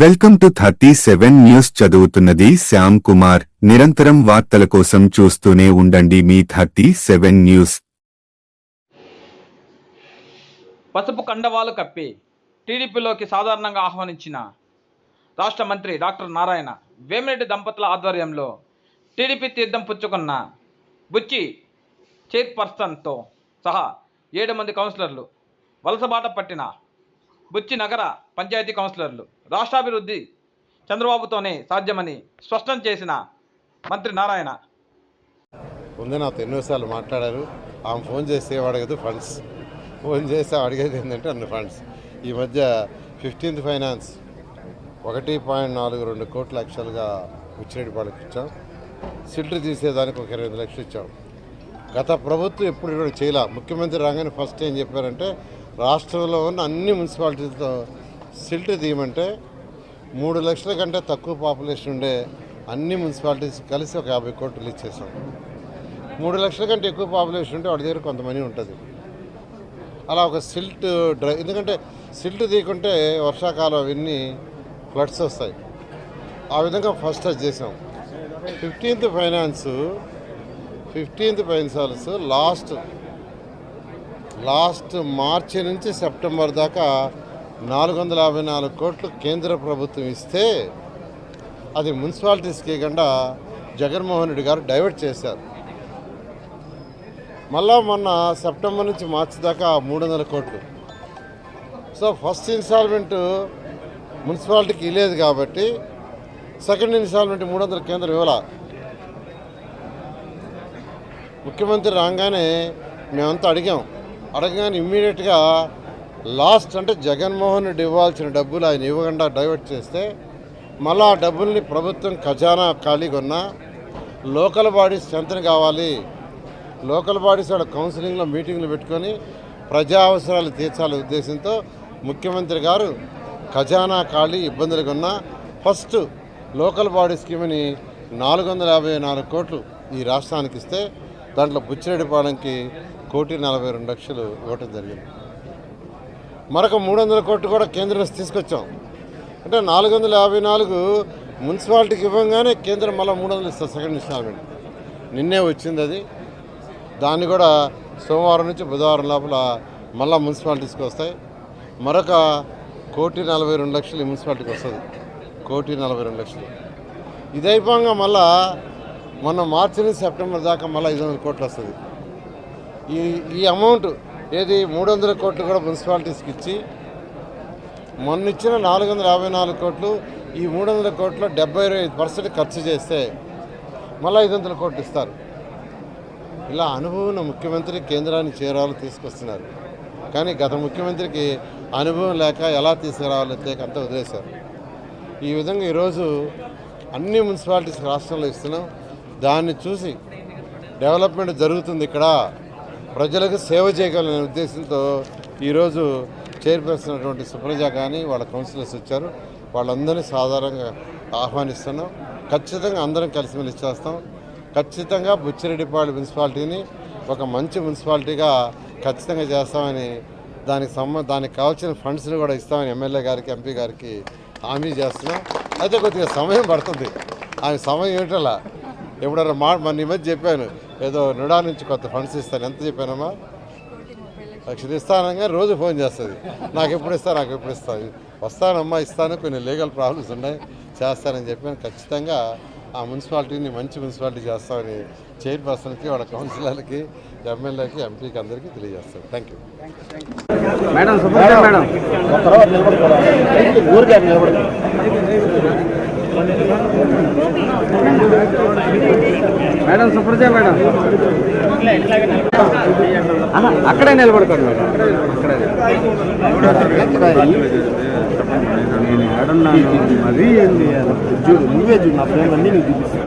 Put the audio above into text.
Welcome to thirty seven news చదువుతున్నది శ్యామ్ కుమార్. నిరంతరం వార్తల కోసం చూస్తూనే ఉండండి మీ థర్టీ సెవెన్ న్యూస్. పసుపు కండవాలు కప్పి టీడీపీలోకి సాధారణంగా ఆహ్వానించిన రాష్ట్ర మంత్రి డాక్టర్ నారాయణ వేమిరెడ్డి దంపతుల ఆధ్వర్యంలో టీడీపీ తీర్థం పుచ్చుకున్న బుచ్చి చైర్పర్సన్తో సహా ఏడు మంది కౌన్సిలర్లు వలసబాట పట్టిన బుచ్చి నగర పంచాయతీ కౌన్సిలర్లు. రాష్ట్రాభివృద్ధి చంద్రబాబుతోనే సాధ్యమని స్పష్టం చేసిన మంత్రి నారాయణ. ముందు నాతో ఎన్నోసార్లు మాట్లాడారు. ఆమె ఫోన్ చేస్తే అడగదు ఫండ్స్. ఫోన్ చేస్తే అడిగేది ఏంటంటే అన్ని ఫండ్స్. ఈ మధ్య ఫిఫ్టీన్త్ ఫైనాన్స్ ఒకటి పాయింట్ నాలుగు రెండు కోట్ల లక్షలుగా ఉచ్చిరెడ్డిపాళ్ళకి ఇచ్చాం. సిల్టర్ తీసేదానికి ఒక ఇరవై ఐదు లక్షలు ఇచ్చాం. గత ప్రభుత్వం ఎప్పుడు కూడా చేయలే. ముఖ్యమంత్రి రాగానే ఫస్ట్ ఏం చెప్పారంటే రాష్ట్రంలో ఉన్న అన్ని మున్సిపాలిటీలతో సిల్ట్ తీయమంటే మూడు లక్షల కంటే తక్కువ పాపులేషన్ ఉండే అన్ని మున్సిపాలిటీస్ కలిసి ఒక యాభై కోట్లు ఇచ్చేసాం మూడు లక్షల కంటే ఎక్కువ పాపులేషన్ ఉంటే వాడి దగ్గర కొంత మనీ ఉంటుంది. అలా ఒక సిల్ట్ డ్రై ఎందుకంటే సిల్ట్ తీయకుంటే వర్షాకాలం అవన్నీ ఫ్లడ్స్ వస్తాయి. ఆ విధంగా ఫస్ట్ టచ్ చేసాం fifteenth finance fifteenth finance last last March నుంచి సెప్టెంబర్ దాకా నాలుగు వందల యాభై నాలుగు కోట్లు కేంద్ర ప్రభుత్వం ఇస్తే అది మున్సిపాలిటీస్కి ఇవ్వకుండా జగన్మోహన్ రెడ్డి గారు డైవర్ట్ చేశారు. మళ్ళా మొన్న సెప్టెంబర్ నుంచి మార్చి దాకా మూడు వందల కోట్లు. సో ఫస్ట్ ఇన్స్టాల్మెంట్ మున్సిపాలిటీకి ఇవ్వలేదు కాబట్టి సెకండ్ ఇన్స్టాల్మెంట్ మూడు వందల కేంద్రం ఇవ్వాల ముఖ్యమంత్రి రాగానే మేమంతా అడిగాం. అడగగానే ఇమ్మీడియట్గా లాస్ట్ అంటే జగన్మోహన్ రెడ్డి ఇవ్వాల్సిన డబ్బులు ఆయన ఇవ్వకుండా డైవర్ట్ చేస్తే మళ్ళీ ఆ డబ్బుల్ని ప్రభుత్వం ఖజానా ఖాళీగా కొన్నా లోకల్ బాడీస్ స్ట్రెంత్ కావాలి. లోకల్ బాడీస్ వాళ్ళ కౌన్సిలింగ్లో మీటింగ్లు పెట్టుకొని ప్రజా అవసరాలు తీర్చాలనే ఉద్దేశంతో ముఖ్యమంత్రి గారు ఖజానా ఖాళీ ఇబ్బందులు ఉన్న ఫస్ట్ లోకల్ బాడీ స్కీమ్ని నాలుగు వందల యాభై నాలుగు కోట్లు ఈ రాష్ట్రానికి ఇస్తే దాంట్లో బుచ్చిరెడ్డిపాలెంకి కోటి నలభై రెండు లక్షలు ఇవ్వటం జరిగింది. మరొక మూడు వందల కోట్లు కూడా కేంద్రం నుంచి తీసుకొచ్చాం. అంటే నాలుగు వందల యాభై నాలుగు మున్సిపాలిటీకి ఇవ్వగానే కేంద్రం మళ్ళీ మూడు వందలు ఇస్తారు సెకండ్ ఇన్స్టాల్మెంట్. నిన్నే వచ్చింది అది. దాన్ని కూడా సోమవారం నుంచి బుధవారం లోపల మళ్ళీ మున్సిపాలిటీస్కి వస్తాయి. మరొక కోటి నలభై రెండు లక్షలు మున్సిపాలిటీకి వస్తుంది. కోటి నలభై రెండు లక్షలు. ఇది అయిపోగా మళ్ళా మొన్న మార్చి నుంచి సెప్టెంబర్ దాకా మళ్ళీ ఐదు వందల కోట్లు వస్తుంది. ఈ ఈ అమౌంట్ ఏది మూడు వందల కోట్లు కూడా మున్సిపాలిటీస్కి ఇచ్చి మొన్న ఇచ్చిన నాలుగు వందల యాభై నాలుగు కోట్లు ఈ మూడు వందల కోట్లు డెబ్బై ఐదు పర్సెంట్ ఖర్చు చేస్తే మళ్ళీ ఐదు వందల కోట్లు ఇస్తారు. ఇలా అనుభవం ఉన్న ముఖ్యమంత్రి కేంద్రాన్ని చేరాలో తీసుకొస్తున్నారు. కానీ గత ముఖ్యమంత్రికి అనుభవం లేక ఎలా తీసుకురావాలో తెలియక అంతా వదిలేశారు. ఈ విధంగా ఈరోజు అన్ని మున్సిపాలిటీస్ రాష్ట్రంలో ఇస్తున్నాం. దాన్ని చూసి డెవలప్మెంట్ జరుగుతుంది ఇక్కడ. ప్రజలకు సేవ చేయగలనే ఉద్దేశంతో ఈరోజు చైర్పర్సన్ అటువంటి సుప్రజ కానీ వాళ్ళ కౌన్సిలర్స్ వచ్చారు. వాళ్ళందరినీ సాధారణంగా ఆహ్వానిస్తున్నాం. ఖచ్చితంగా అందరం కలిసిమెలిసి చేస్తాం. ఖచ్చితంగా బుచ్చిరెడ్డిపాడు మున్సిపాలిటీని ఒక మంచి మున్సిపాలిటీగా ఖచ్చితంగా చేస్తామని దానికి సంబ దానికి కావాల్సిన ఫండ్స్ని కూడా ఇస్తామని ఎమ్మెల్యే గారికి ఎంపీ గారికి హామీ చేస్తున్నాం. అయితే కొద్దిగా సమయం పడుతుంది. ఆమె సమయం ఏమిటలా? ఎప్పుడన్నా మా మన ఈ మధ్య చెప్పాను. ఏదో నుడా నుంచి కొత్త ఫండ్స్ ఇస్తాను. ఎంత చెప్పానమ్మా? లక్షలు ఇస్తానగా రోజు ఫోన్ చేస్తుంది. నాకు ఎప్పుడు ఇస్తా నాకు ఎప్పుడు ఇస్తా. వస్తానమ్మా ఇస్తాను. కొన్ని లీగల్ ప్రాబ్లమ్స్ ఉన్నాయి. చేస్తానని చెప్పాను. ఖచ్చితంగా ఆ మున్సిపాలిటీని మంచి మున్సిపాలిటీ చేస్తామని చైర్పర్సన్కి వాళ్ళ కౌన్సిలర్కి ఎమ్మెల్యేకి ఎంపీకి అందరికీ తెలియజేస్తాను. Thank you. Madam madam Supraja madam. అక్కడే నిలబడుకోండి మేడం. అక్కడే. మేడం నాకు మరీ ఏంది? చూడు నువ్వే చూడు నా ఫ్రెండ్ అన్నీ నీకు చూపిస్తాను